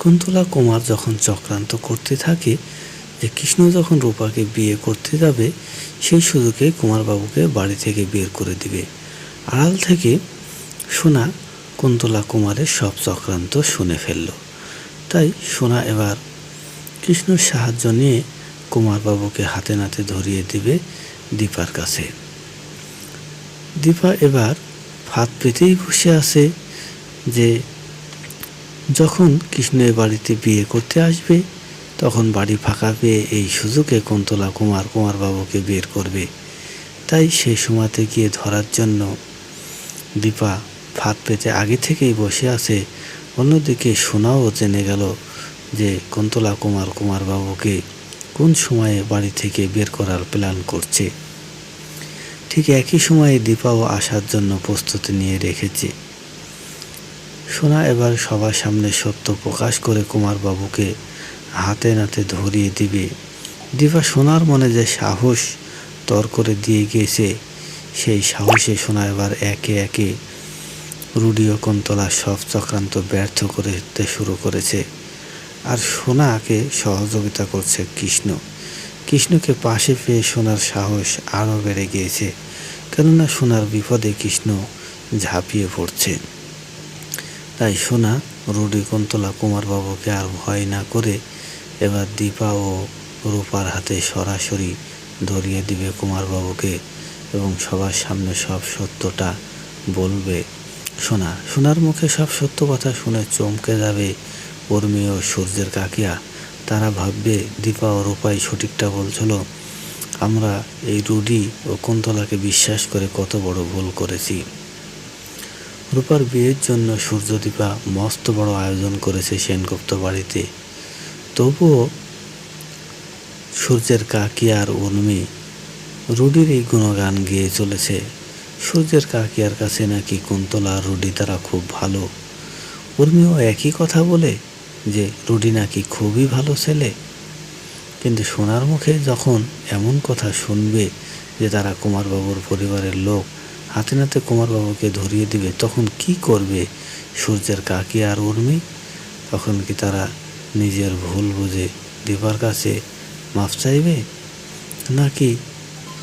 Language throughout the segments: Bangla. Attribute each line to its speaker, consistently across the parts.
Speaker 1: কুন্তলা কুমার যখন চক্রান্ত করতে থাকে, যে কৃষ্ণ যখন রূপাকে বিয়ে করতে যাবে, সেই সুযোগে কুমারবাবুকে বাড়ি থেকে বের করে দিবে। আড়াল থেকে সোনা কুন্তলা কুমারের সব চক্রান্ত শুনে ফেলল। তাই সোনা এবার কৃষ্ণর সাহায্য নিয়ে কুমারবাবুকে হাতে নাতে ধরিয়ে দিবে দীপার কাছে। দীপা এবার ফাঁদ পেতেই বসে আছে যে যখন কৃষ্ণের বাড়িতে বিয়ে করতে আসবে, তখন বাড়ি ফাঁকা পেয়ে এই সুযোগে কুন্তলা কুমার কুমারবাবুকে বের করবে। তাই সেই সময়তে গিয়ে ধরার জন্য দীপা ফাঁদ পেতে আগে থেকেই বসে আছে। অন্যদিকে সোনাও জেনে গেল যে কুন্তলা কুমার কুমারবাবুকে কোন সময়ে বাড়ি থেকে বের করার প্ল্যান করছে। ঠিক একই সময়ে দীপাও আসার জন্য প্রস্তুতি নিয়ে রেখেছে। সোনা এবার সবার সামনে সত্য প্রকাশ করে কুমারবাবুকে হাতে নাতে ধরিয়ে দিবে। দিবা সোনার মনে যে সাহস তর করে দিয়ে গিয়েছে, সেই সাহসে সোনা এবার একে একে রুডি ও কুন্তলা সব চক্রান্ত ব্যর্থ করতে শুরু করেছে। আর সোনাকে সহযোগিতা করছে কৃষ্ণ। কৃষ্ণকে পাশে পেয়ে সোনার সাহস আরও বেড়ে গিয়েছে, কেননা সোনার বিপদে কৃষ্ণ ঝাঁপিয়ে পড়ছে। তাই সোনা, রুডি, কুন্তলা কুমারবাবুকে আর ভয় না করে এবার দীপা ও রূপার হাতে সরাসরি ধরিয়ে দিবে কুমারবাবুকে এবং সবার সামনে সব সত্যটা বলবে সোনা। সোনার মুখে সব সত্য কথা শুনে চমকে যাবে উর্মি ও সূর্যের কাকিয়া। তারা ভাববে, দীপা ও রূপাই সঠিকটা বলছিল। আমরা এই রুডি ও কুন্তলাকে বিশ্বাস করে কত বড় ভুল করেছি। রূপার বিয়ের জন্য সূর্যদীপা মস্ত বড় আয়োজন করেছে সেনগুপ্ত বাড়িতে। তবুও সূর্যের কাকি আর উর্মি রুডির এই গুণগান গেয়ে চলেছে। সূর্যের কাকিয়ার কাছে নাকি কুন্তলা আর রুডি তারা খুব ভালো। উর্মিও একই কথা বলে যে, রুডি নাকি খুবই ভালো ছেলে। কিন্তু সোনার মুখে যখন এমন কথা শুনবে যে, তারা কুমারবাবুর পরিবারের লোক হাতে নাতে কুমারবাবুকে ধরিয়ে দিবে, তখন কি করবে সূর্যের কাকি আর উর্মি? তখন কি তারা নিজের ভুল বুঝে দীপার কাছে মাফ চাইবে? নাকি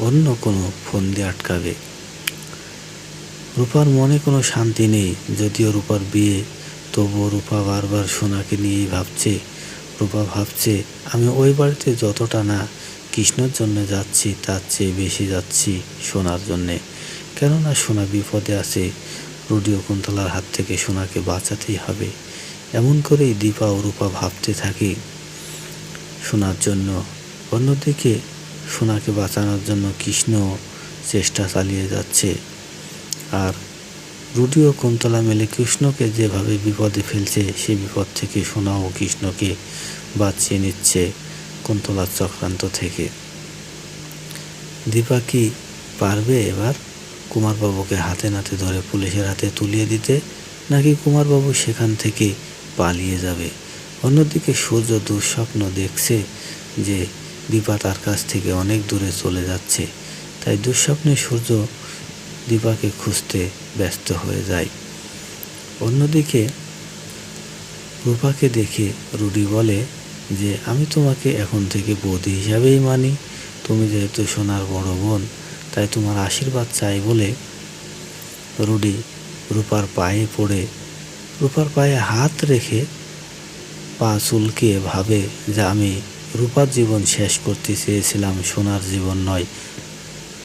Speaker 1: অন্য কোনো ফোন দিয়ে আটকাবে? রূপার মনে কোনো শান্তি নেই, যদিও রূপার বিয়ে। তবুও রূপা বারবার সোনাকে নিয়েই ভাবছে। রূপা ভাবছে, আমি ওই বাড়িতে যতটা না কৃষ্ণর জন্য যাচ্ছি, তার চেয়ে বেশি যাচ্ছি সোনার জন্যে। কেননা সোনা বিপদে আছে, রুডিও কুন্তলার হাত থেকে সোনাকে বাঁচাতেই হবে। এমন করেই দীপা ও রূপা ভাবতে থাকে, সোনার জন্য। অন্যদিকে সোনাকে বাঁচানোর জন্য কৃষ্ণ চেষ্টা চালিয়ে যাচ্ছে। আর রুডি ও কুন্তলা মেলে কৃষ্ণকে যেভাবে বিপদে ফেলছে, সে বিপদ থেকে সোনা ও কৃষ্ণকে বাঁচিয়ে নিচ্ছে কুন্তলার চক্রান্ত থেকে। দীপা কি পারবে এবার? কুমারবাবুকে হাতে নাতে ধরে পুলিশের হাতে তুলিয়ে দিতে নাকি কুমারবাবু সেখান থেকে পালিয়ে যাবে? অন্যদিকে সূর্য দুঃস্বপ্ন দেখছে যে দীপা তার কাছ থেকে অনেক দূরে চলে যাচ্ছে। তাই দুঃস্বপ্নে সূর্য দীপাকে খুঁজতে ব্যস্ত হয়ে যায়। অন্যদিকে রূপাকে দেখে রুডি বলে যে, আমি তোমাকে এখন থেকে বৌদি হিসাবেই মানি। তুমি যেহেতু সোনার বড় বোন তাই তোমার আশীর্বাদ চাই বলে রুডি রূপার পায়ে পড়ে, রূপার পায়ে হাত রেখে পা চুলকে ভাবে যে আমি রূপার জীবন শেষ করতে চেয়েছিলাম, সোনার জীবন নয়।